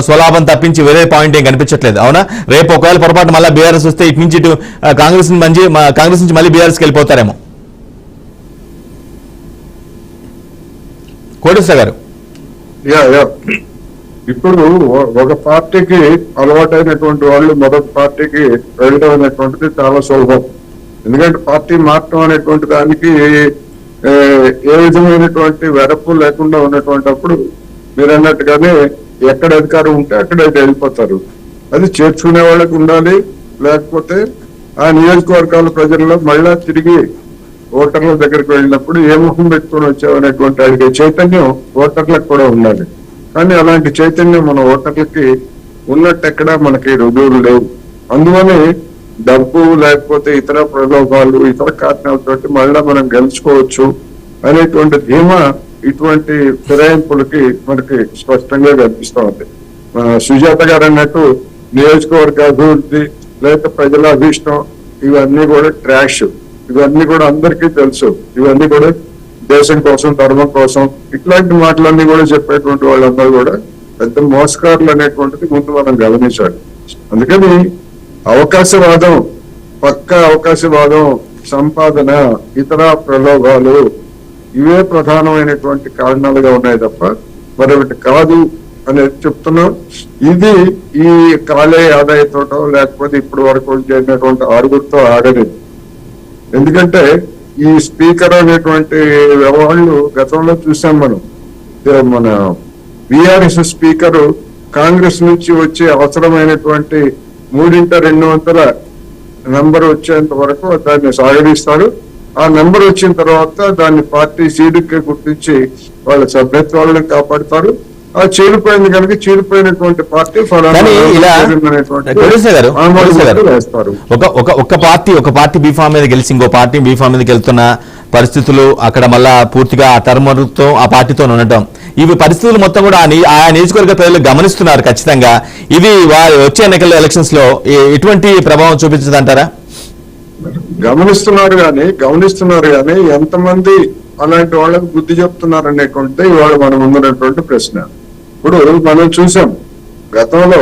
స్వలాభం తప్పించి వేరే పాయింట్ ఏం కనిపించట్లేదు. అవునా? రేపు ఒకవేళ పొరపాటు మళ్ళీ బీఆర్ఎస్ వస్తే ఇటు నుంచి ఇటు కాంగ్రెస్ నుంచి మంచి మా- కాంగ్రెస్ నుంచి మళ్ళీ బీఆర్ఎస్కి వెళ్ళిపోతారేమో. కోటేశ్వర గారు. ఇప్పుడు ఒక పార్టీకి అలవాటైనటువంటి వాళ్ళు మరొక పార్టీకి వెళ్ళడం అనేటువంటిది చాలా సులభం. ఎందుకంటే పార్టీ మార్చడం అనేటువంటి దానికి ఏ, ఏ విధమైనటువంటి వెరపు లేకుండా ఉన్నటువంటి అప్పుడు మీరు అన్నట్టుగానే ఎక్కడ అధికారం ఉంటే అక్కడ వెళ్ళిపోతారు. అది చేర్చుకునే వాళ్ళకి ఉండాలి. లేకపోతే ఆ నియోజకవర్గాల ప్రజల్లో మళ్ళా తిరిగి ఓటర్ల దగ్గరికి వెళ్ళినప్పుడు ఏ ముఖం పెట్టుకొని వచ్చామనేటువంటి అడిగే చైతన్యం ఓటర్లకు కూడా ఉండాలి. కానీ అలాంటి చైతన్యం మన ఓటర్లకి ఉన్నట్టు మనకి రుజువులు లేవు. అందువని డబ్బు లేకపోతే ఇతర ప్రలోభాలు ఇతర కారణాలతోటి మళ్ళా మనం గెలుచుకోవచ్చు అనేటువంటి ధీమా ఇటువంటి ఫిరాయింపులకి మనకి స్పష్టంగా కనిపిస్తా ఉంది. సుజాత గారు అన్నట్టు నియోజకవర్గ అభివృద్ధి లేక ప్రజల అభిష్టం ఇవన్నీ కూడా ట్రాష్. ఇవన్నీ కూడా అందరికీ తెలుసు. ఇవన్నీ కూడా దేశం కోసం ధర్మం కోసం. ఇట్లాంటి మాటలన్నీ కూడా చెప్పేటువంటి వాళ్ళందరూ కూడా పెద్ద మోసకారులు అనేటువంటిది ముందు మనం గమనించాలి. అందుకని అవకాశవాదం పక్క అవకాశవాదం సంపాదన ఇతర ప్రలోభాలు ఇవే ప్రధానమైనటువంటి కారణాలుగా ఉన్నాయి తప్ప మరొకటి కాదు అనేది చెప్తున్నాం. ఇది ఈ కాలే ఆదాయతోటో లేకపోతే ఇప్పటి వరకు చేరినటువంటి ఆరుగురితో ఆగలేదు. ఎందుకంటే ఈ స్పీకర్ అనేటువంటి వ్యవహారాలు గతంలో చూసాం మనం. మన బీఆర్ఎస్ స్పీకర్ కాంగ్రెస్ నుంచి వచ్చే అవసరమైనటువంటి మూడింట రెండు వందల నంబర్ వచ్చేంత వరకు దాన్ని సాగదీస్తారు. ఆ నెంబర్ వచ్చిన తర్వాత దాన్ని పార్టీ సీడుకి గుర్తించి వాళ్ళ సభ్యత్వాలను కాపాడుతారు. ఆ చీలిపోయింది కనుక చీలిపోయినటువంటి పార్టీ వేస్తారు. ఒక ఒక ఒక పార్టీ ఒక పార్టీ బీఫామ్ మీద గెలిచి ఇంకో పార్టీ బీఫామ్ మీదకి వెళ్తున్న పరిస్థితులు అక్కడ మళ్ళా పూర్తిగా ఆ టర్మర్తో ఆ పార్టీతో ఉండటం. ఇవి పరిస్థితులు మొత్తం కూడా ఆ నియోజకవర్గ ప్రజలు గమనిస్తున్నారు ఖచ్చితంగా. ఇది వచ్చే ఎన్నికల ఎలక్షన్స్లో ఎటువంటి ప్రభావం చూపించదంటారా? గమనిస్తున్నారు కానీ గమనిస్తున్నారు కానీ ఎంతమంది అలాంటి వాళ్ళకు బుద్ధి చెప్తున్నారు అనేటువంటి ఇవాళ మనం ముందున్నటువంటి ప్రశ్న. ఇప్పుడు మనం చూసాం గతంలో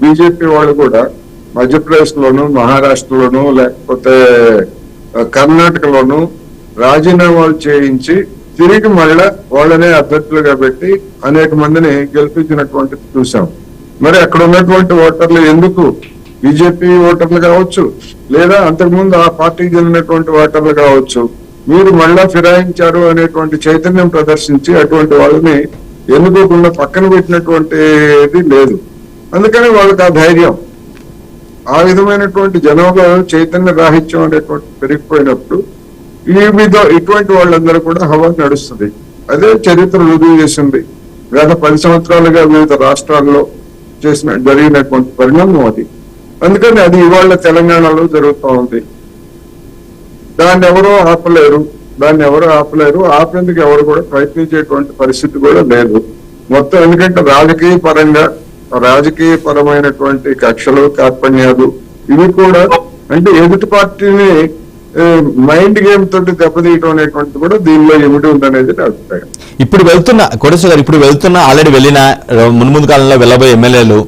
బీజేపీ వాళ్ళు కూడా మధ్యప్రదేశ్ లోను మహారాష్ట్రలోను లేకపోతే కర్ణాటకలోను రాజీనామాలు చేయించి తిరిగి మళ్ళా వాళ్ళనే అభ్యర్థులుగా పెట్టి అనేక మందిని గెలిపించినటువంటి చూసాం. మరి అక్కడ ఉన్నటువంటి ఓటర్లు ఎందుకు బీజేపీ ఓటర్లు కావచ్చు లేదా అంతకుముందు ఆ పార్టీకి చెందినటువంటి ఓటర్లు కావచ్చు మీరు మళ్ళా ఫిరాయించారు అనేటువంటి చైతన్యం ప్రదర్శించి అటువంటి వాళ్ళని ఎన్నుకోకుండా పక్కన పెట్టినటువంటిది లేదు. అందుకని వాళ్ళకి ఆ ధైర్యం. ఆ విధమైనటువంటి జనంలో చైతన్య రాహిత్యం అనేటువంటి పెరిగిపోయినప్పుడు ఈ మీద ఇటువంటి వాళ్ళందరూ కూడా హవా నడుస్తుంది. అదే చరిత్ర రుజువు చేసింది. గత పది సంవత్సరాలుగా వివిధ రాష్ట్రాల్లో చేసిన జరిగినటువంటి పరిణామం అది. అందుకని అది ఇవాళ తెలంగాణలో జరుగుతూ ఉంది. దాన్ని ఎవరో ఆపలేరు. దాన్ని ఎవరు ఆపలేరు. ఆపేందుకు ఎవరు కూడా ప్రయత్నించేటువంటి పరిస్థితి కూడా లేదు. మొత్తం ఎందుకంటే రాజకీయ పరంగా రాజకీయ పరమైనటువంటి కక్షలు కార్పణ్యాలు ఇవి కూడా అంటే ఎదుటి పార్టీని మైండ్ గేమ్ తోటి దెబ్బతీయటం అనేటువంటిది కూడా దీనిలో ఏమిటి ఉందనేది నా అభిప్రాయం. ఇప్పుడు వెళ్తున్న కోటేశ్వర గారు ఇప్పుడు వెళ్తున్న ఆల్రెడీ వెళ్ళిన మున్ముందు కాలంలో వెళ్ళబోయే ఎమ్మెల్యేలు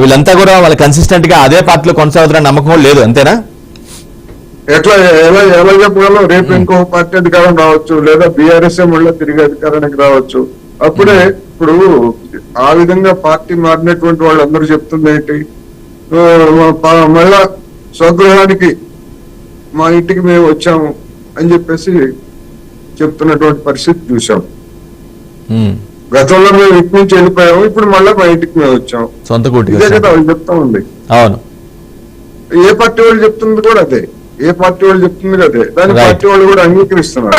వీళ్ళంతా కూడా వాళ్ళు కన్సిస్టెంట్గా అదే పార్టీలో కొనసాగుతున్న నమ్మకం లేదు అంతేనా? ఎట్లా ఎలా ఎలా చెప్పగలం? రేపు ఇంకో పార్టీ అధికారం రావచ్చు లేదా బీఆర్ఎస్ మళ్ళీ తిరిగి అధికారానికి రావచ్చు. అప్పుడే ఇప్పుడు ఆ విధంగా పార్టీ మారినటువంటి వాళ్ళందరూ చెప్తుంది ఏంటి? మళ్ళా స్వగృహానికి మా ఇంటికి మేము వచ్చాము అని చెప్పేసి చెప్తున్నటువంటి పరిస్థితి చూసాం ఉమ్. గతంలో మేము ఇటు నుంచి వెళ్ళిపోయాము ఇప్పుడు మళ్ళీ మా ఇంటికి మేము వచ్చాం సొంత కూటికి ఇదే కదా. వాళ్ళు చెప్తా ఉంది. అవును. ఏ పార్టీ వాళ్ళు చెప్తుంది కూడా అదే. ఏ పార్టీ వాళ్ళు చెప్తుంది అదే. దాని. పార్టీ వాళ్ళు కూడా అంగీకరిస్తున్నారు.